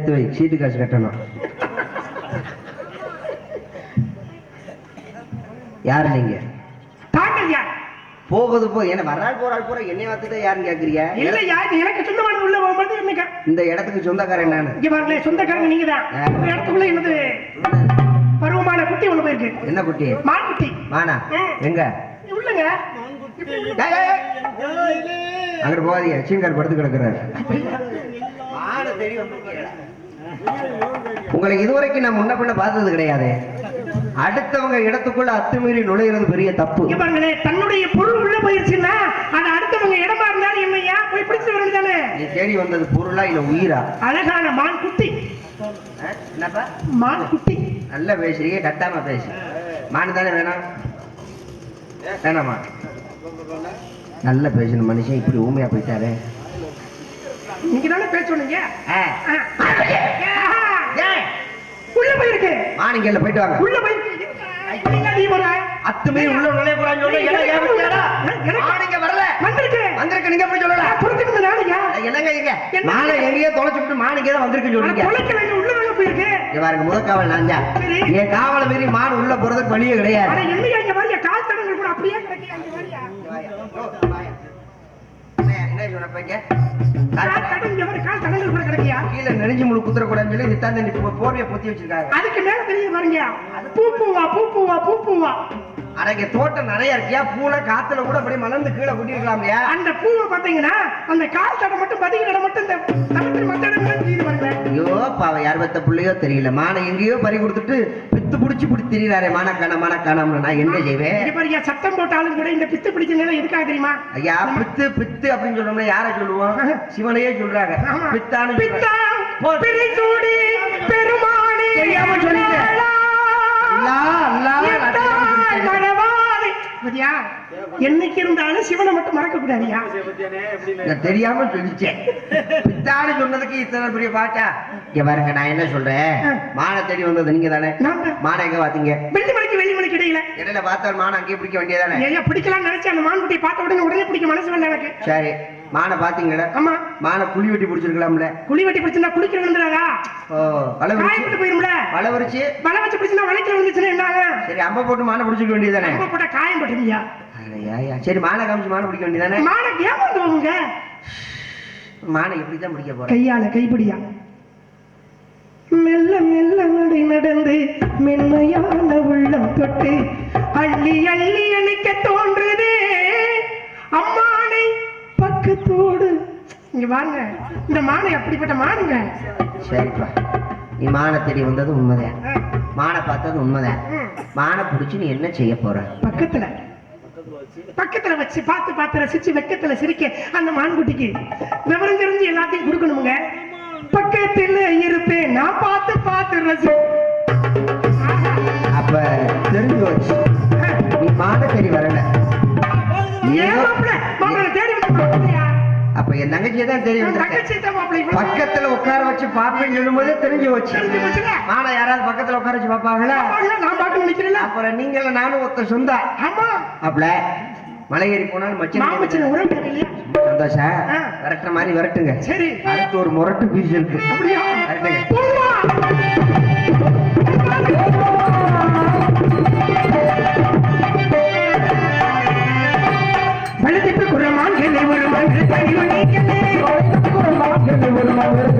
சேர்த்து வை. சீட்டு காசு கட்டணும். யார் நீங்க? போகுது போ. என்ன வர்றாள் போறாள் போற? என்னை பார்த்துட்டு யாருன்னு கேக்குறீங்க இல்ல யார்? எனக்கு சொந்தமான உள்ள போகும்போது இன்னைக்கு இந்த இடத்துக்கு சொந்தக்காரன் நானு. இங்க பாருங்களேன் சொந்தக்காரங்க நீங்க தான். இந்த இடத்துக்குள்ள என்னது? பருவமான குட்டி ஒண்ணு போயிருக்கு. என்ன குட்டி? மான்? குட்டி மானா. எங்க உள்ளங்க. அங்கிட்டு போகாதீங்க. சீன்கார் படுத்து கிடக்குறாரு. உங்களை இதுவரைக்கும் நான் முன்ன பின்ன பார்த்தது கிடையாது. அடுத்தவங்க இடத்துக்குள்ள அத்துமீறி நுழையிறது பெரிய தப்பு. தன்னுடைய பொருள் உள்ள போயிருச்சுன்னா அது அடுத்தவங்க இடமா இருந்தாலும் என்னையா போய் பிடிச்சு வரணும் தானே நீ தேடி வந்தது பொருளா இல்ல உயிரா? அழகான மான் குட்டி? என்னப்பா? மான் குட்டி. நல்லா பேசுறீங்க கட்டாம பேசு. மானு தானே வேணாம்? வேணாமா? நல்லா பேசணும் மனுஷன் இப்படி ஊமையா போயிட்டாரு. நீங்க தானே பேச சொன்னீங்க? உள்ள போயிருக்கு. மாணிக்கல்ல போயிட்டு வாங்க. உள்ள எப்படிங்க நீ வர அத்துமீறி உள்ள நுழைய? மாணிக்க வரல. வந்திருக்கு. வந்திருக்க நீங்க எப்படி சொல்லல புரிஞ்சுக்கிறது நாளையா என்னங்க இங்க? மாலை எங்கேயோ தொலைச்சு விட்டு மாணிக்க தான் வந்திருக்குன்னு சொல்றீங்க. தொலைக்கல உள்ள தாங்க போயிருக்கு. இங்க பாருங்க முதல் காவல் நான் தான். சரி. என் காவலை மீறி மான் உள்ள போறதுக்கு வழியே ஆனா கிடையாது என்னையா இங்க வரையா? கால் தடங்கள் கூட அப்படியே கிடைக்கல இங்க என்ன இங்க கால் தடங்கள் கூட கிடைக்கியா கீழே நெறிஞ்சு முழு குத்துற கூடாதுன்னு சொல்லி நித்தாந்த நீ போர்வைய பொத்தி வச்சிருக்காங்க. அதுக்கு மேல தெரியுது பாருங்க. பூ பூவா பூ பூவா பூ பூவா. அடங்க தோட்டம் நிறைய இருக்கியா பூல காத்துல கூட அப்படியே மலர்ந்து கீழே கொட்டிருக்கலாம் இல்லையா அந்த பூவை பாத்தீங்கன்னா அந்த கால் தடம் மட்டும் இடம் மட்டும் இந்த ஐயோ பாவ யார் பெத்த பிள்ளையோ தெரியல மானை எங்கேயோ பறி கொடுத்துட்டு பித்து புடிச்சு பிடி திரியிறாரே மானக்கான மானக்கானம்னு நான் என்ன செய்வேன் சத்தம் போட்டாலும் கூட இந்த பித்து பிடிச்ச நேரம் எதுக்காக தெரியுமா ஐயா பித்து பித்து அப்படின்னு சொன்னோம்னா யாரை சொல்லுவோம் சிவனையே சொல்றாங்க. பித்தான்னு. பிரிசூடி பெருமானே தெரியாம சொல்லிட்டேன். அல்லா, அல்லா, நான் தெரியாம சொல்லிட்டேன். மழவாதை. பாத்தியா? என்னைக்கு இருந்தாலும் சிவனை மட்டும் மறக்க கூடாதியா தெரியாம சொல்லிச்சேன். பித்தான்னு சொன்னதுக்கு இத்தனை பெரிய பாட்டா? இங்க பாருங்க நான் என்ன சொல்றேன்? மானை தேடி வந்தது நீங்க தானே. மானை எங்க பாத்தீங்க? வெள்ளி மணிக்கு வெள்ளி மணிக்கு இடையில. இடையில பார்த்தால் மானை அங்கேயே பிடிக்க வேண்டியதானே பிடிக்கலாம் நினைச்சேன். அந்த மான்குட்டியை பார்த்த உடனே உடனே பிடிக்க மனசு வரல எனக்கு. சரி. மானை பாத்தீங்களா ஆமா. மானை குழி வெட்டி பிடிச்சிருக்கலாம்ல. குழி வெட்டி பிடிச்சிருந்தா குளிக்கிற விழுந்துடாதா ஓ வலை விரிச்சு. காயப்பட்டு போயிரும்ல? வலை விரிச்சு. வலை வச்சு பிடிச்சிருந்தா வளைக்கிற விழுந்துச்சுன்னா என்ன ஆகும்? சரி அம்ப போட்டு மானை பிடிச்சிக்க வேண்டியதானே ரொம்ப போட்டா காயம் பட்டுருவியா ஐயா சரி மானை காமிச்சு மானை பிடிக்க வேண்டியதானே மானுக்கு ஏமாந்து போகுங்க மானை எப்படித்தான் பிடிக்க போறேன்? கையால கைப்பிடியா? மெல்ல மெல்ல நடை நடந்து மென்மையான உள்ளம் தொட்டு அள்ளி அள்ளி அணைக்க தோன்றுதே இங்க வாங்க. இந்த மானை அப்படிப்பட்ட மானுங்க. சரிப்பா. நீ மானை தேடி வந்தது உண்மைதான். மானை பார்த்தது உண்மைதான். மானை பிடிச்சி நீ என்ன செய்ய போற? பக்கத்துல. பக்கத்துல வச்சு பார்த்து பார்த்து ரசிச்சு வெக்கத்துல சிரிக்க அந்த மான்குட்டிக்கு. விவரம் தெரிஞ்சு எல்லாத்தையும் கொடுக்கணுமுங்க. பக்கத்துல இருப்பேன். நான் பார்த்து பார்த்து ரசி. அப்ப தெரிஞ்சு வச்சு. நீ மானை தேடி வரல. ஏன் தேடி? அப்ப என் தங்கச்சியை தான் இவ்வளவு பக்கத்துல உட்கார வச்சு பாப்பேன்னு சொல்லும் போதே தெரிஞ்சு வச்சு? மானை யாராவது பக்கத்துல உட்கார வச்சு பாப்பாங்களா? நான் பார்க்க நினைக்கிறேன்ல? அப்புறம் நீங்களும் நானும் ஒருத்த சொந்தா. ஆமா. அப்பல மலை ஏறி போனாலும் மச்சின சந்தோஷம். விரட்டுற மாதிரி விரட்டுங்க. சரி. அடுத்து ஒரு முரட்டு பீஸ் இருக்கு. அப்படியா? ஒரு மகள்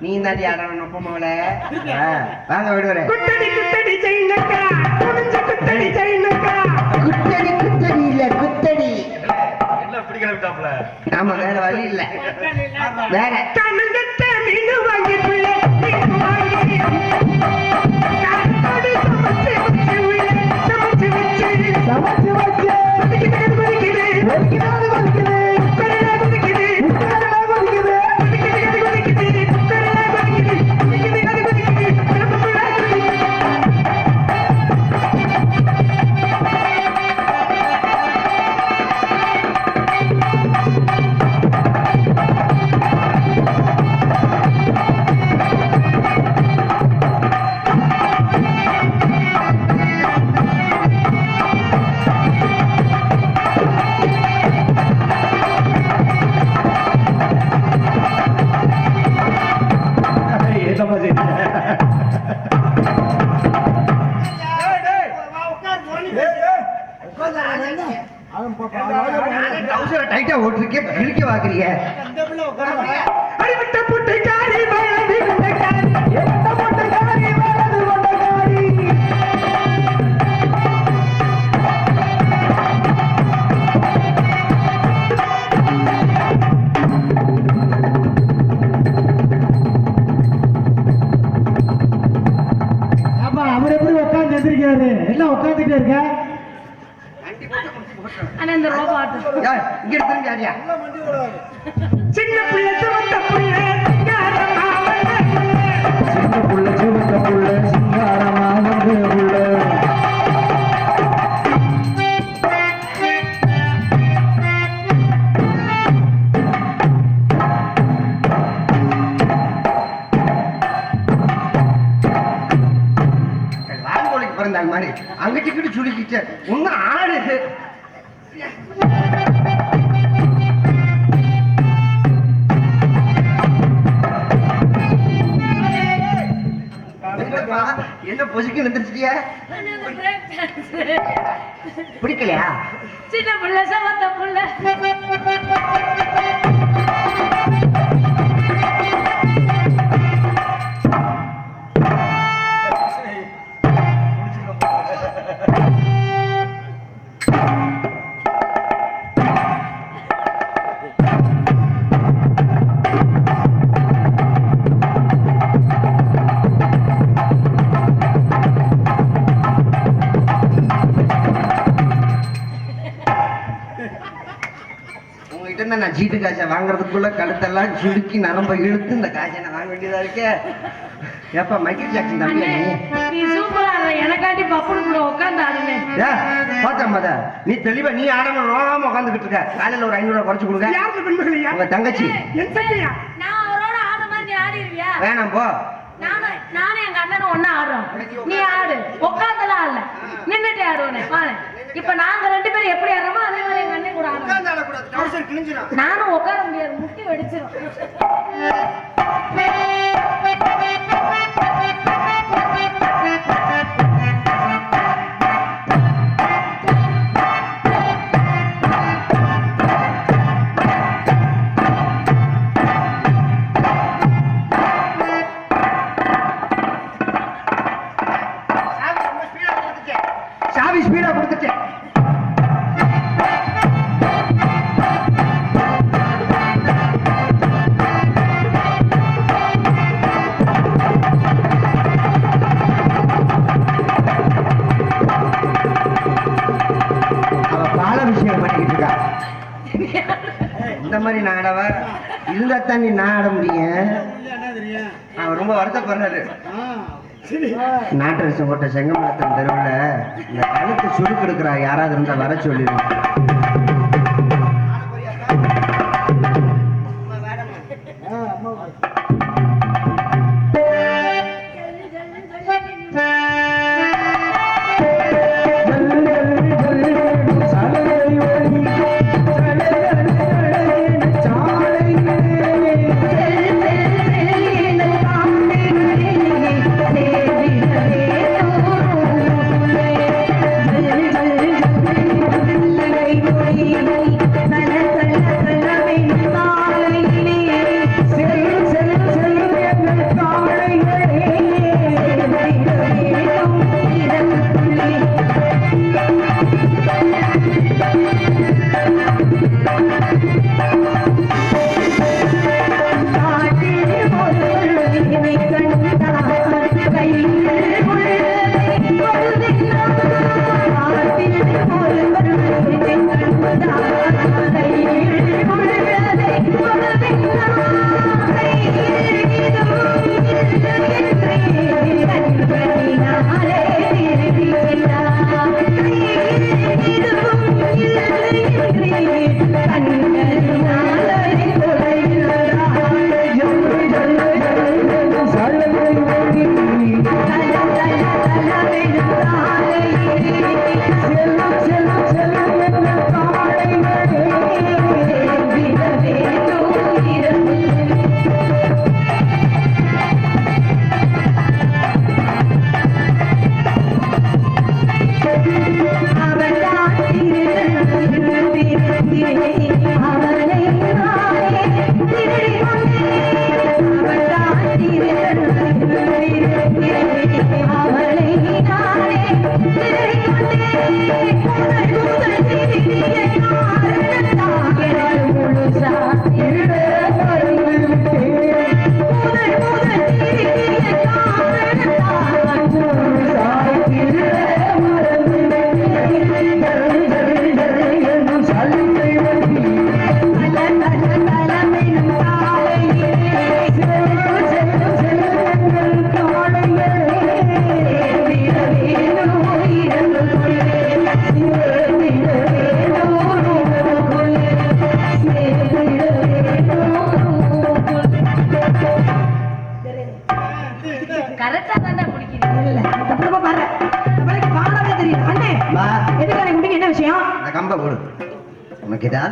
நீ தாண்டி ஆடணும் நொப்பமாவல வாங்க விடுவரே குத்தடி குத்தடி செய்யக்கா குனிஞ்ச குத்தடி செய்யக்கா குத்தடி குத்தடி இல்ல குத்தடி. என்ன இப்படி கிளம்பிட்டாப்ல ஆமா வேற வழி இல்ல. வேற. கண்ணங்கட்ட மீன் வாங்கி புள்ள வாங்கி. சின்ன பிள்ளை பொசுக்கு நின்றுச்சிட்டியா பிடிக்கலையா? சின்ன புள்ள சமத்த புள்ள. காசை வாங்குறதுக்குள்ள கழுத்தெல்லாம் சுருக்கி நரம்ப இழுத்து இந்த காசை நான் வாங்க வேண்டியதா இருக்கே? ஏப்பா மைக்கேல் ஜாக்சன் அண்ணே நீ? சூப்பரா எனக்காண்டி பப்புனு கூட உட்காந்து ஆடுனே ஏ பார்த்தா மத? நீ தெளிவா நீ ஆடாம நோகாம உட்காந்துக்கிட்டு இருக்க. காலையில ஒரு ஐநூறு ரூபா குறைச்சு கொடுங்க. யாருக்கு பெண்மகள் உங்க தங்கச்சி. என் தங்கையா நான் அவரோட ஆடுற மாதிரி நீ ஆடிடுவியா வேணாம் போ. நானும் நானும் எங்க அண்ணனும் ஒண்ணா ஆடுறோம். நீ ஆடு. உட்காந்துலாம் ஆடல நின்னுட்டே ஆடுவனே வாங்க. இப்ப நாங்க ரெண்டு பேரும் எப்படி ஆடுறோமோ அதே மாதிரி எங்க அண்ணன் கூட ஆடுறோம். நானும் உட்கார முடியாது. முட்டி வெடிச்சிரும். மாதிரி நான் ஆடவா? இருந்தா நீ நான் ஆட முடியும். அவர் ரொம்ப வருத்தப்படுறாரு நாட்டரசம் போட்ட செங்கமலத்தன் தெருவில் இந்த கழுத்து சுருக்கு எடுக்கிறா யாராவது இருந்தா வர சொல்லிடுவோம்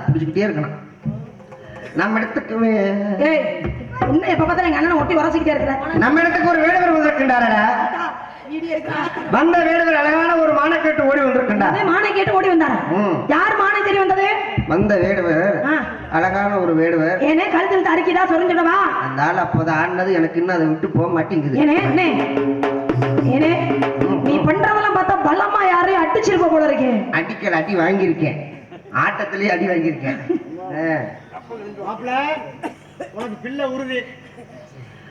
பிடிச்சிக்கிட்டே இருக்கணும். நம்ம இடத்துக்கு என்ன எப்ப பார்த்தாலும் எங்க அண்ணனை ஒட்டி உரசிக்கிட்டே இருக்கிற நம்ம இடத்துக்கு ஒரு வேடுவர் வந்திருக்கின்றாரடா. வந்த வேடுவர் அழகான ஒரு மானக்கேட்டு ஓடி வந்திருக்கின்றார். மானை கேட்டு ஓடி வந்தாரா. யார் மானை தேடி வந்தது? வந்த வேடுவர். அழகான ஒரு வேடுவர். ஏனே கழுத்தில் அரிக்கிதா சொரிஞ்சிடவா அந்த ஆள் அப்போதான் ஆடினது எனக்கு இன்னும் அதை விட்டு போக மாட்டேங்குது. ஏனே ஏனே நீ பண்றதெல்லாம் பார்த்தா பலமா யாரையும் அடிச்சிருப்ப போல இருக்கு. அடிக்கல் அடி வாங்கியிருக்கேன். ஆட்டத்திலேயே அடி வாங்கியிருக்கேன். உனக்கு பிள்ளை உறுதி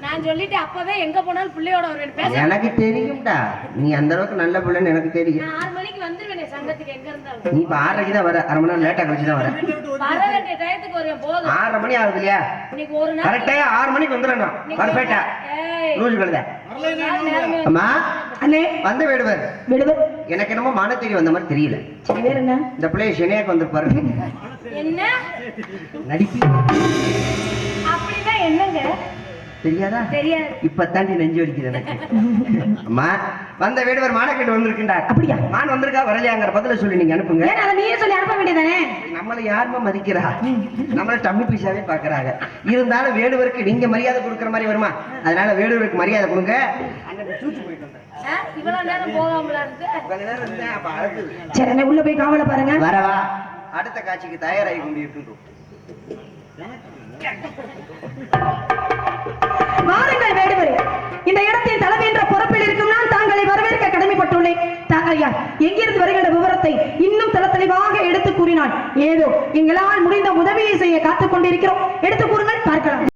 நான் சொல்லிட்டேன் அப்பவே எங்க போனாலும் பிள்ளையோட வருவேன் பேச எனக்கு தெரியும்டா. நீ அந்த அளவுக்கு நல்ல பிள்ளைன்னு எனக்கு தெரியும். நான் ஆறு மணிக்கு வந்துருவேனே சங்கத்துக்கு எங்க இருந்தாலும். நீ இப்ப ஆறரைக்கு தான் வர. அரை மணி நேரம் லேட்டா கழிச்சு தான் வர. வர வேண்டிய டயத்துக்கு வருவேன் போதும். ஆறரை மணி ஆகுது இல்லையா? இன்னைக்கு ஒரு நாள். கரெக்டா ஆறு மணிக்கு வந்துடணும். வரப்பேட்டா ஏய், லூசு கழுத. அம்மா அண்ணே வந்த வேடுவர். விடுது எனக்கு என்னமோ மானத்தேரி வந்த மாதிரி தெரியல. வேற என்ன? இந்த பிள்ளைய சென்னையாக்கு வந்திருப்பாரு. என்ன? நடிப்பி அப்படின்னா என்னங்க? தெரியாதா? தெரியாது. இப்ப தாண்டி நெஞ்சு வலிக்குது எனக்கு. அம்மா வந்த வேடுவர் மானக்கேட்டு வந்திருக்கின்றார் அப்படியா? மான் வந்திருக்கா வரலையாங்கிற பதில சொல்லி நீங்க அனுப்புங்க. நீயே சொல்லி அனுப்ப வேண்டியதானே? நம்மளை யாருமா மதிக்கிறா? நம்மள டம்மி பீஸாவே பாக்குறாங்க இருந்தாலும் வேடுவருக்கு நீங்க மரியாதை கொடுக்குற மாதிரி வருமா? அதனால வேடுவருக்கு மரியாதை கொடுங்க. சரி உள்ள போய் காவல பாருங்க. வரவா அடுத்த காட்சிக்கு தயாராகி கொண்டு இருக்கின்றோம் வாருங்கள் வேடுவரே. இந்த இடத்தின் தலைமை என்ற பொறுப்பில் இருக்கும் நான் தாங்களை வரவேற்க கடமைப்பட்டுள்ளேன். தாங்கள் எங்கிருந்து வருகின்ற விவரத்தை இன்னும் தல தெளிவாக எடுத்து கூறினான் ஏதோ எங்களால் முடிந்த உதவியை செய்ய காத்துக் கொண்டிருக்கிறோம். எடுத்து கூறுங்கள் பார்க்கலாம்.